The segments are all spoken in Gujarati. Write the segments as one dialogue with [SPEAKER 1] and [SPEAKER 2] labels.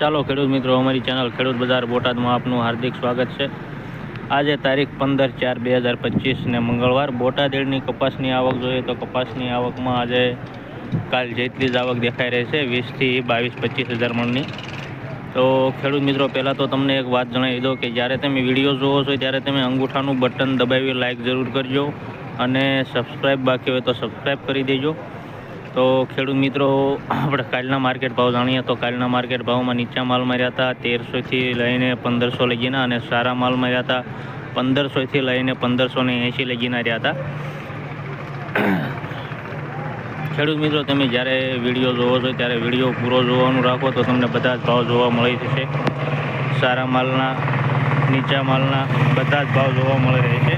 [SPEAKER 1] ચાલો ખેડૂત મિત્રો, અમારી ચેનલ ખેડૂત બજાર બોટાદમાં આપનું હાર્દિક સ્વાગત છે. આજે તારીખ પંદર ચાર બે હજાર પચીસને મંગળવાર. બોટાદ એડની કપાસની આવક જોઈએ તો કપાસની આવકમાં આજે કાલ જેટલી જ આવક દેખાઈ રહી છે, વીસથી બાવીસ પચીસ હજાર મણની. તો ખેડૂત મિત્રો, પહેલાં તો તમને એક વાત જણાવી દો કે જ્યારે તમે વીડિયો જોવો છો ત્યારે તમે અંગૂઠાનું બટન દબાવી લાઇક જરૂર કરજો અને સબસ્ક્રાઈબ બાકી હોય તો સબસ્ક્રાઈબ કરી દેજો. તો ખેડૂત મિત્રો, આપણે કાલના માર્કેટ ભાવ જાણીએ તો કાલના માર્કેટ ભાવમાં નીચા માલ મળ્યા હતા, તેરસોથી લઈને પંદરસો લગીના અને સારા માલ માર્યા હતા, પંદરસોથી લઈને પંદરસો ને એંશી લગીના રહ્યા હતા. ખેડૂત મિત્રો, તમે જ્યારે વીડિયો જોવો છો, ત્યારે વીડિયો પૂરો જોવાનું રાખો તો તમને બધા જ ભાવ જોવા મળી જશે. સારા માલના, નીચા માલના બધા જ ભાવ જોવા મળી રહે છે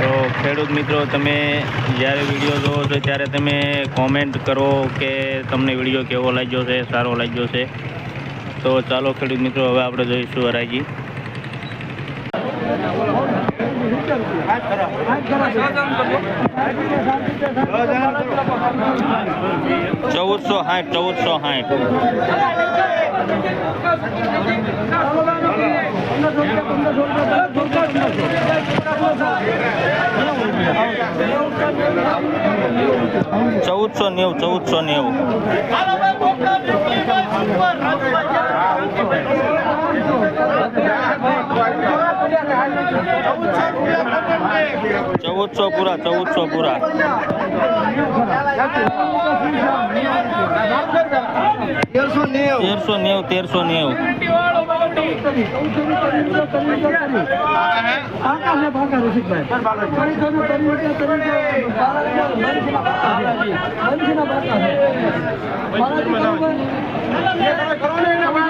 [SPEAKER 1] તો ખેડૂત મિત્રો, તમે જ્યારે વીડિયો જોવો છો ત્યારે તમે કોમેન્ટ કરો કે તમને વીડિયો કેવો લાગ્યો છે, સારો લાગ્યો છે. તો ચાલો ખેડૂત મિત્રો, હવે આપણે જોઈશું હરાજી. ચૌદસો સાઠ ચૌદસો સાઠ ચૌદસો નેવું ચૌદસો નેવું. ચૌદસો પૂરા ચૌદસો પૂરા
[SPEAKER 2] તેરસો નેવું
[SPEAKER 1] તેરસો નેવું બાલાજી નેવું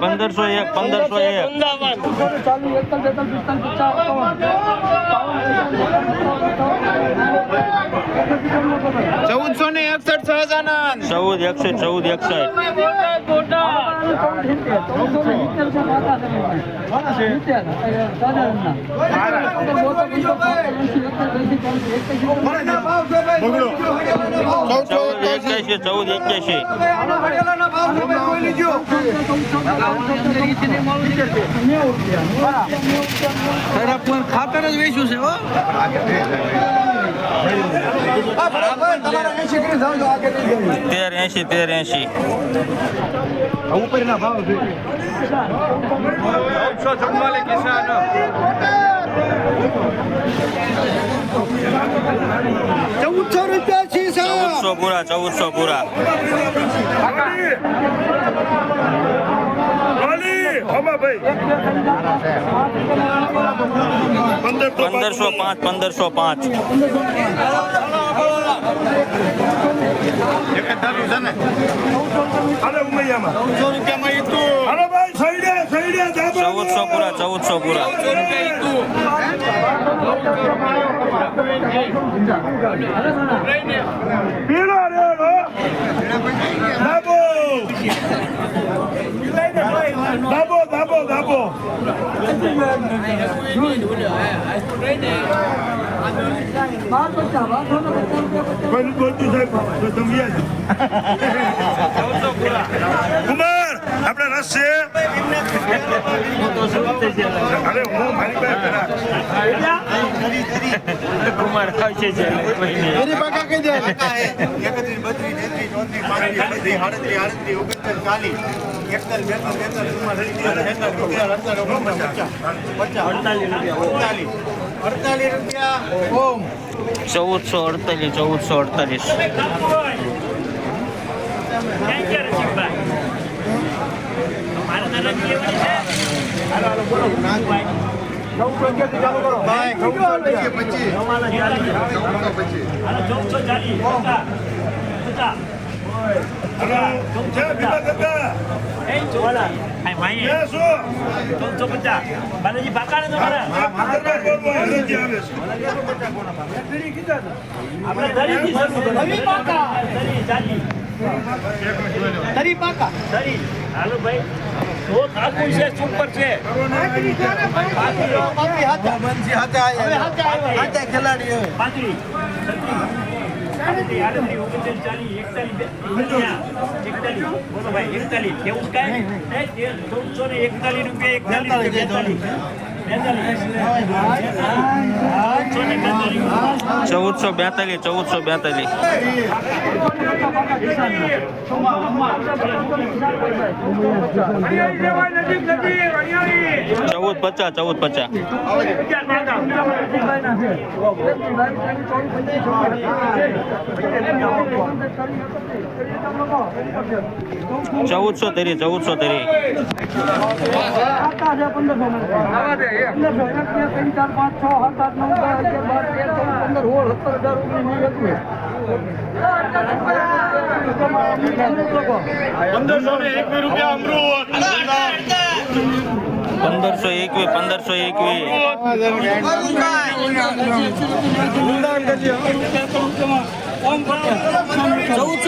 [SPEAKER 1] પંદરસો એક. પંદરસો એક
[SPEAKER 2] ચૌદસો ને એકસઠ સહજાનંદ.
[SPEAKER 1] ચૌદ એકસઠ ચૌદ એકસઠ. ચૌદ એક્યાસી ચૌદ. એક્યાસી
[SPEAKER 2] ખાતર જ વેચ્યું છે હો
[SPEAKER 1] તેર એંશી તેર એંશી.
[SPEAKER 2] ઉપરના ભાવ ચૌદસો ચુમ્માલીસ કિસાન ચૌદસો રૂપિયા
[SPEAKER 1] ચૌદસો પૂરા ચૌદસો પૂરા. પંદરસો પાંચ પંદરસો પાંચ. ચૌદસો પૂરા ચૌદસો પૂરા.
[SPEAKER 3] કોઈ બોલતું સાહેબ તો તમે કુમાર આપણે રસ છે. અરે હું મારી પાસે
[SPEAKER 1] કુમાર છે
[SPEAKER 2] એની પાકા કહી દે
[SPEAKER 4] એકત્રીસ બત્રીસ તેત્રીસ ચોત્રીસ પાંત્રીસ સાડત્રીસ આડત્રીસ ઓગણત્રીસ ચાલીસ. એકતાલીસ બેતાલીસ તેતાલીસ ચુમ્માલીસ અડતાલીસ અડતાલીસ પચાસ. અડતાલીસ રૂપિયા ઓમ.
[SPEAKER 1] ચૌદસો અડતાલીસ ચૌદસો અડતાલીસ.
[SPEAKER 4] પચીસ.
[SPEAKER 3] કાકા
[SPEAKER 5] બાલાજી ને તમારા. આપણે
[SPEAKER 6] તરી પાકા
[SPEAKER 5] ધરી હાલો ભાઈ તો આખું છે સુપર છે
[SPEAKER 6] બાકી હાથા
[SPEAKER 1] બંસી હાથે હાથે ખેલાડી.
[SPEAKER 5] એકતાલીસ. એકતાલીસ. બોલો ભાઈ એકતાલીસ. ચૌદસો બેતાલીસ ચૌદસો બેતાલીસ.
[SPEAKER 2] ચૌદ પચાસ ચૌદ પચાસ ચૌદસો તેરી ચૌદસો તેરી
[SPEAKER 3] પંદરસો એકવી રૂપિયા અમૃત
[SPEAKER 2] પંદરસો એકવીસ. પંદરસો એકવીસ.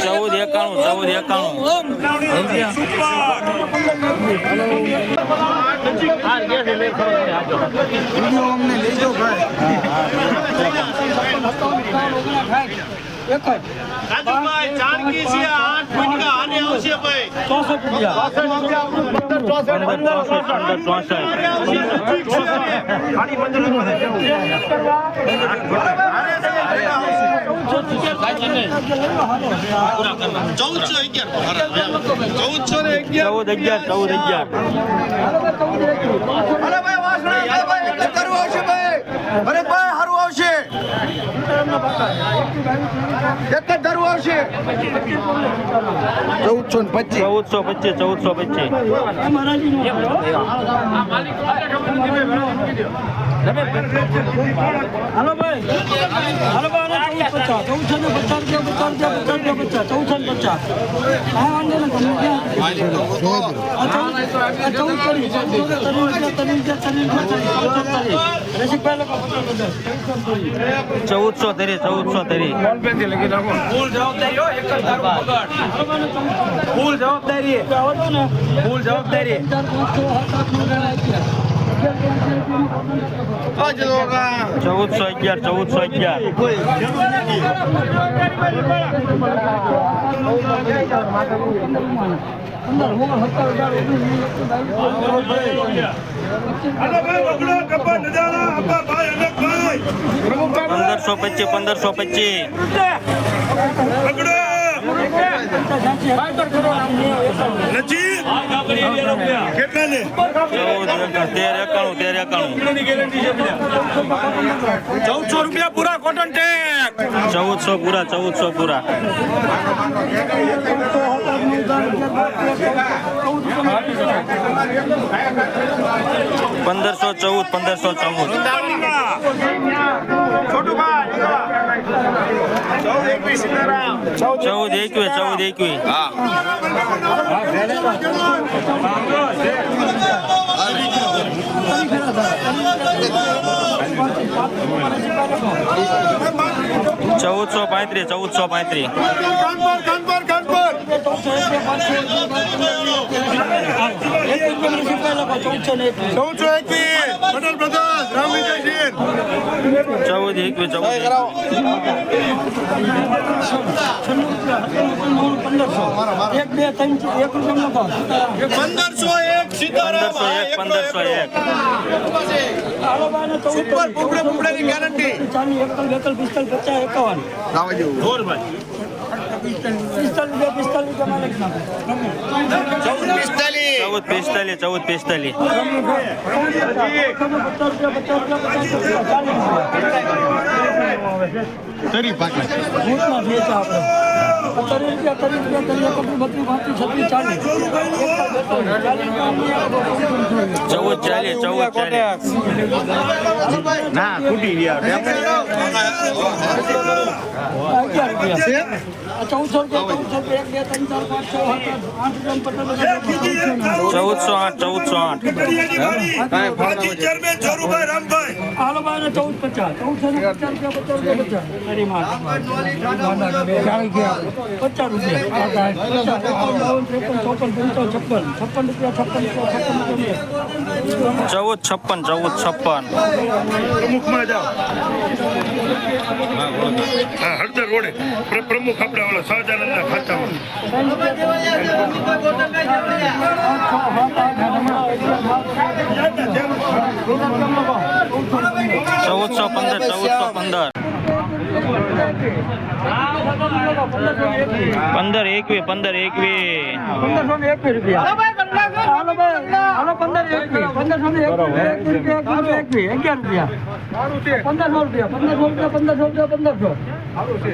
[SPEAKER 2] ચૌદ એકાણું ચૌદ એકાણું. પંદર ચોસઠ પંદર ચોસઠ ચૌદ અગિયાર ચૌદ અગિયાર.
[SPEAKER 1] ચૌદ ભાઈ વાસણા ભાઈ ભાઈ નક્કી કરવું આવશે ભાઈ ભરતભાઈ હારું આવશે એક જ ધરવું આવશે? ચૌદસો ને પચીસ.
[SPEAKER 2] ચૌદસો પચીસ ચૌદસો પચીસ.
[SPEAKER 6] હાલો ભાઈ. હાલો ભાઈ. પચાસ ચૌદસો ને પચાસ રૂપિયા પચાસ રૂપિયા પચાસ રૂપિયા પચાસ ચૌદસો ને પચાસ. હા વાંધો ને તમને ક્યાં ચૌદ કરી ચૌદ તરી રૂપિયા તરી રૂપિયા તરી રૂપિયા ચૌદ તરી રસિકભાઈ લોકો પચાસ પચાસ
[SPEAKER 2] ચૌદસો તેરી ચૌદસો તેરી.
[SPEAKER 6] ફૂલ જવાબદારી ફૂલ જવાબદારી.
[SPEAKER 2] ચૌદસો અગિયાર ચૌદસો અગિયાર. પંદરસો પચીસ પંદરસો પચીસ
[SPEAKER 3] બગડો નથી કેટલા ને
[SPEAKER 2] ચૌદ એકાણું, તેર એકાણું તેર એકાણું
[SPEAKER 3] ચૌદસો રૂપિયા પૂરા કોટન ટેક
[SPEAKER 2] ચૌદસો પૂરા ચૌદસો પૂરા. પંદરસો ચૌદ પંદરસો ચૌદ. ચૌદ એકવીસ ચૌદ એકવીસ. ચૌદસો પાંત્રીસ ચૌદસો પાંત્રીસ.
[SPEAKER 3] ચૌદસો એકવીસ. પટેલ રામ વિજય
[SPEAKER 2] ચૌદ એકવીસ ચૌદ
[SPEAKER 6] પંદરસો. એક બે ત્રણ એક રૂપિયા
[SPEAKER 3] પંદરસો એક સીતારામ.
[SPEAKER 2] પંદરસો એક
[SPEAKER 1] સુપર પુકડે પુકડેની ગેરંટી
[SPEAKER 6] ચાલી એકલ બેકલ પિસ્તાલીસ પચાસ એકાવન.
[SPEAKER 1] લાવા જેવું.
[SPEAKER 6] પિસ્તાલીસ બે
[SPEAKER 1] ચૌદ પિસ્તાલીસ.
[SPEAKER 2] ચૌદ પિસ્તાલીસ
[SPEAKER 1] તરી પાકી.
[SPEAKER 2] અત્યાવીસ રૂપિયા ત્રીસ રૂપિયા ત્રીસ એકત્રીસ બત્રીસ પાંત્રીસ છત્રીસ ચાલીસ
[SPEAKER 1] ચૌદ ચાલીસ ચૌદ ચાલીસ
[SPEAKER 5] ના તૂટી ગયા.
[SPEAKER 2] ચૌદસો આઠ
[SPEAKER 1] ચૌદસો આઠ.
[SPEAKER 2] ચૌદ પચાસ. ચૌદસો ને પચાસ રૂપિયા પચાસ છપ્પન છપ્પન રૂપિયા છપ્પન રૂપિયા.
[SPEAKER 1] ચૌદ છપ્પન ચૌદ છપ્પન.
[SPEAKER 3] પ્રમુખમાં જાઓ. હા હળદર રોડે પ્રમુખ આપણે ઓલા સહજાનંદના ખાતામાં.
[SPEAKER 1] ચૌદસો પંદર ચૌદસો પંદર. પંદર એકવી પંદર એકવી
[SPEAKER 2] પંદરસો એકવી રૂપિયા. હાલો ભાઈ હાલો પંદર પંદરસો ને એકવીસ રૂપિયા એકવીસ રૂપિયા અગિયાર રૂપિયા. પંદરસો રૂપિયા પંદરસો રૂપિયા પંદરસો રૂપિયા પંદરસો આવી